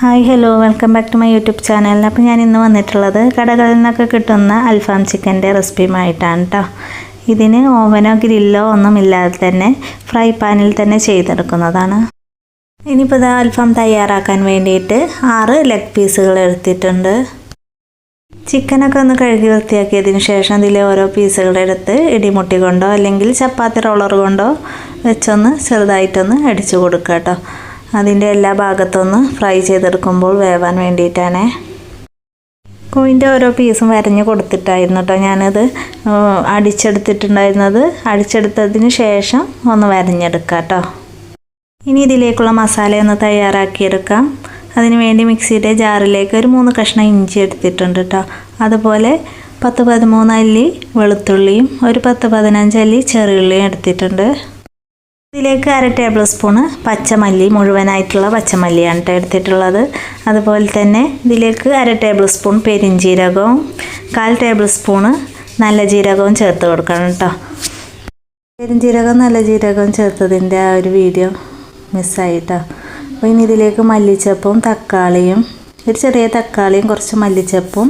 Hi hello. Welcome back to my YouTube channel. അപ്പോൾ ഞാൻ ഇന്ന് വന്നിട്ടുള്ളത് കടകളിൽ നിന്നൊക്കെ കിട്ടുന്ന അൽഫാം ചിക്കന്റെ റെസിപ്പിയുമായിട്ടാണ് കേട്ടോ ഇതിന് ഓവനോ ഗ്രില്ലോ ഒന്നും ഇല്ലാതെ തന്നെ ഫ്രൈ പാനിൽ തന്നെ ചെയ്തെടുക്കുന്നതാണ്. ഇനിയിപ്പോൾ ഇത് അൽഫാം തയ്യാറാക്കാൻ വേണ്ടിയിട്ട് ആറ് ലെഗ് പീസുകൾ എടുത്തിട്ടുണ്ട്. ചിക്കനൊക്കെ ഒന്ന് കഴുകി വൃത്തിയാക്കിയതിന് ശേഷം ഇതിലെ ഓരോ പീസുകളെടുത്ത് ഇടിമുട്ടി കൊണ്ടോ അല്ലെങ്കിൽ ചപ്പാത്തി റോളർ കൊണ്ടോ വെച്ചൊന്ന് ചെറുതായിട്ടൊന്ന് അടിച്ചു കൊടുക്കുക കേട്ടോ അതിന്റെ എല്ലാ ഭാഗത്തൊന്ന് ഫ്രൈ ചെയ്തെടുക്കുമ്പോൾ വേവാൻ വേണ്ടിയിട്ടാണ്. കോയിന്റെ ഓരോ പീസും വരഞ്ഞ് കൊടുത്തിട്ടായിരുന്നു കേട്ടോ ഞാനത് അടിച്ചെടുത്തിട്ടുണ്ടായിരുന്നത്. അടിച്ചെടുത്തതിന് ശേഷം ഒന്ന് വരഞ്ഞെടുക്കാം കേട്ടോ ഇനി ഇതിലേക്കുള്ള മസാല ഒന്ന് തയ്യാറാക്കിയെടുക്കാം. അതിന് വേണ്ടി മിക്സിയുടെ ജാറിലേക്ക് ഒരു മൂന്ന് കഷ്ണം ഇഞ്ചി എടുത്തിട്ടുണ്ട് കേട്ടോ അതുപോലെ പത്ത് പതിമൂന്ന് അല്ലി വെളുത്തുള്ളിയും ഒരു പത്ത് പതിനഞ്ച് അല്ലി ചെറിയുള്ളിയും എടുത്തിട്ടുണ്ട്. ഇതിലേക്ക് അര ടേബിൾ സ്പൂണ് പച്ചമല്ലി മുഴുവനായിട്ടുള്ള പച്ചമല്ലിയാണ് കേട്ടോ എടുത്തിട്ടുള്ളത്. അതുപോലെ തന്നെ ഇതിലേക്ക് അര ടേബിൾ സ്പൂൺ പെരിഞ്ജീരകവും കാൽ ടേബിൾ സ്പൂണ് നല്ല ജീരകവും ചേർത്ത് കൊടുക്കണം കേട്ടോ പെരിഞ്ജീരകം നല്ല ജീരകവും ചേർത്തതിന്റെ ആ ഒരു വീഡിയോ മിസ്സായിട്ടോ അപ്പോൾ ഇനി ഇതിലേക്ക് മല്ലിച്ചപ്പും തക്കാളിയും ഒരു ചെറിയ തക്കാളിയും കുറച്ച് മല്ലിച്ചപ്പും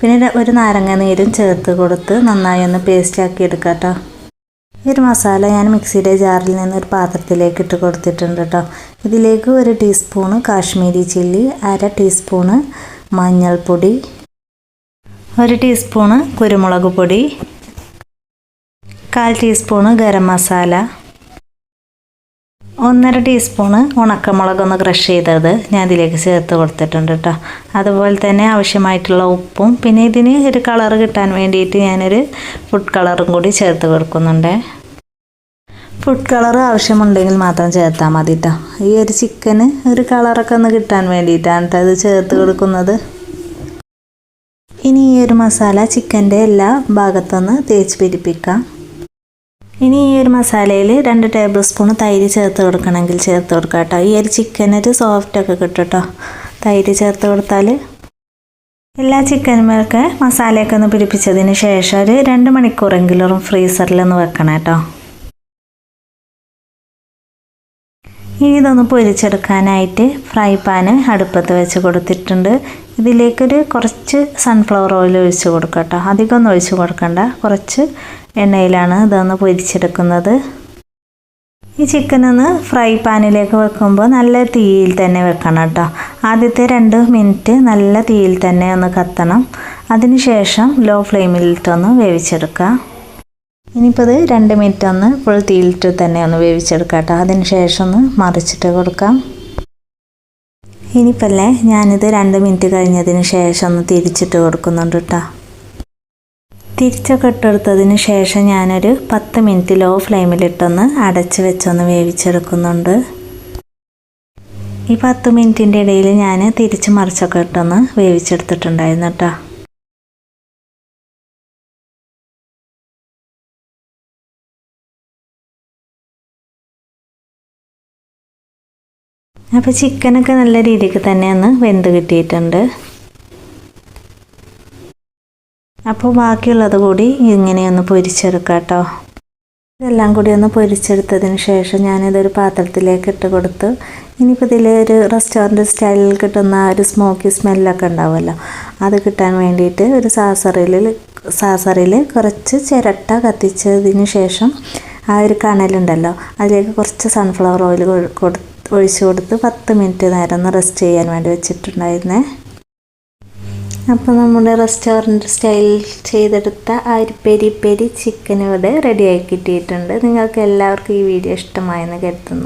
പിന്നെ ഒരു നാരങ്ങ നീരും ചേർത്ത് കൊടുത്ത് നന്നായി ഒന്ന് പേസ്റ്റാക്കി എടുക്കാം കേട്ടോ ഈ ഒരു മസാല ഞാൻ മിക്സിയുടെ ജാറിൽ നിന്ന് ഒരു പാത്രത്തിലേക്ക് ഇട്ട് കൊടുത്തിട്ടുണ്ട് കേട്ടോ ഇതിലേക്ക് ഒരു ടീസ്പൂണ് കാശ്മീരി ചില്ലി അര ടീസ്പൂണ് മഞ്ഞൾപ്പൊടി ഒരു ടീസ്പൂണ് കുരുമുളക് പൊടി കാൽ ടീസ്പൂണ് ഗരം മസാല ഒന്നര ടീസ്പൂണ് ഉണക്കമുളകൊന്ന് ക്രഷ് ചെയ്തത് ഞാൻ ഇതിലേക്ക് ചേർത്ത് കൊടുത്തിട്ടുണ്ട് കേട്ടോ അതുപോലെ തന്നെ ആവശ്യമായിട്ടുള്ള ഉപ്പും പിന്നെ ഇതിന് ഒരു കളർ കിട്ടാൻ വേണ്ടിയിട്ട് ഞാനൊരു ഫുഡ് കളറും കൂടി ചേർത്ത് കൊടുക്കുന്നുണ്ട്. ഫുഡ് കളർ ആവശ്യമുണ്ടെങ്കിൽ മാത്രം ചേർത്താൽ മതി കേട്ടോ ഈ ഒരു ചിക്കന് ഒരു കളറൊക്കെ ഒന്ന് കിട്ടാൻ വേണ്ടിയിട്ടാണ് കേട്ടോ ഇത് ചേർത്ത് കൊടുക്കുന്നത്. ഇനി ഈ ഒരു മസാല ചിക്കന്റെ എല്ലാ ഭാഗത്തൊന്ന് തേച്ച് പിടിപ്പിക്കാം. ഇനി ഈ ഒരു മസാലയിൽ രണ്ട് ടേബിൾ സ്പൂൺ തൈര് ചേർത്ത് കൊടുക്കണമെങ്കിൽ ചേർത്ത് കൊടുക്കാം കേട്ടോ. ഈ ഒരു ചിക്കനൊരു സോഫ്റ്റൊക്കെ കിട്ടും കേട്ടോ. തൈര് ചേർത്ത് കൊടുത്താൽ എല്ലാ ചിക്കനുമൊക്കെ മസാലയൊക്കെ ഒന്ന് പിടിപ്പിച്ചതിന് ശേഷം ഒരു രണ്ട് മണിക്കൂറെങ്കിലും ഫ്രീസറിലൊന്ന് വെക്കണം കേട്ടോ. ഇനി ഇതൊന്ന് പൊരിച്ചെടുക്കാനായിട്ട് ഫ്രൈ പാന് അടുപ്പത്ത് വെച്ച് കൊടുത്തിട്ടുണ്ട്. ഇതിലേക്കൊരു കുറച്ച് സൺഫ്ലവർ ഓയിൽ ഒഴിച്ച് കൊടുക്കാം കേട്ടോ അധികം ഒന്നും ഒഴിച്ച് കൊടുക്കണ്ട. കുറച്ച് എണ്ണയിലാണ് ഇതൊന്ന് പൊരിച്ചെടുക്കുന്നത്. ഈ ചിക്കൻ ഒന്ന് ഫ്രൈ പാനിലേക്ക് വെക്കുമ്പോൾ നല്ല തീയിൽ തന്നെ വെക്കണം കേട്ടോ. ആദ്യത്തെ രണ്ട് മിനിറ്റ് നല്ല തീയിൽ തന്നെ ഒന്ന് കത്തണം. അതിനുശേഷം ലോ ഫ്ലെയിമിലിട്ടൊന്ന് വേവിച്ചെടുക്കുക. ഇനിയിപ്പോൾ ഇത് രണ്ട് മിനിറ്റ് ഒന്ന് ഫുൾ തീയിലിട്ട് തന്നെ ഒന്ന് വേവിച്ചെടുക്കാം കേട്ടോ. അതിന് ശേഷം ഒന്ന് മറിച്ചിട്ട് കൊടുക്കാം. ഇനിയിപ്പല്ലേ ഞാനിത് രണ്ട് മിനിറ്റ് കഴിഞ്ഞതിന് ശേഷം ഒന്ന് തിരിച്ചിട്ട് കൊടുക്കുന്നുണ്ട് കേട്ടോ തിരിച്ചൊക്കെ ഇട്ടെടുത്തതിന് ശേഷം ഞാനൊരു പത്ത് മിനിറ്റ് ലോ ഫ്ലെയിമിലിട്ടൊന്ന് അടച്ച് വെച്ചൊന്ന് വേവിച്ചെടുക്കുന്നുണ്ട്. ഈ പത്ത് മിനിറ്റിന്റെ ഇടയിൽ ഞാൻ തിരിച്ച് മറിച്ചൊക്കെ ഇട്ടൊന്ന് വേവിച്ചെടുത്തിട്ടുണ്ടായിരുന്നു കേട്ടോ അപ്പോൾ ചിക്കനൊക്കെ നല്ല രീതിക്ക് തന്നെ ഒന്ന് വെന്ത് കിട്ടിയിട്ടുണ്ട്. അപ്പോൾ ബാക്കിയുള്ളത് കൂടി ഇങ്ങനെയൊന്ന് പൊരിച്ചെടുക്കാം കേട്ടോ ഇതെല്ലാം കൂടി ഒന്ന് പൊരിച്ചെടുത്തതിന് ശേഷം ഞാനിതൊരു പാത്രത്തിലേക്ക് ഇട്ട് കൊടുത്ത് ഇനിയിപ്പോൾ ഇതിൽ ഒരു റെസ്റ്റോറന്റ് സ്റ്റൈലിൽ കിട്ടുന്ന ഒരു സ്മോക്കി സ്മെല്ലൊക്കെ ഉണ്ടാവുമല്ലോ അത് കിട്ടാൻ വേണ്ടിയിട്ട് ഒരു സാസറിൽ സാസറിൽ കുറച്ച് ചിരട്ട കത്തിച്ചതിന് ശേഷം ആ ഒരു കണലുണ്ടല്ലോ അതിലേക്ക് കുറച്ച് സൺഫ്ലവർ ഓയിൽ കൊടുത്ത് ഒഴിച്ചു കൊടുത്ത് പത്ത് മിനിറ്റ് നേരം ഒന്ന് റെസ്റ്റ് ചെയ്യാൻ വേണ്ടി വെച്ചിട്ടുണ്ടായിരുന്നേ. അപ്പോൾ നമ്മുടെ റെസ്റ്റോറന്റ് സ്റ്റൈൽ ചെയ്തെടുത്ത ആ ഒരു പെരി പെരി ചിക്കൻ ഇവിടെ റെഡിയായി കിട്ടിയിട്ടുണ്ട്. നിങ്ങൾക്ക് എല്ലാവർക്കും ഈ വീഡിയോ ഇഷ്ടമായെന്ന് കരുതുന്നു.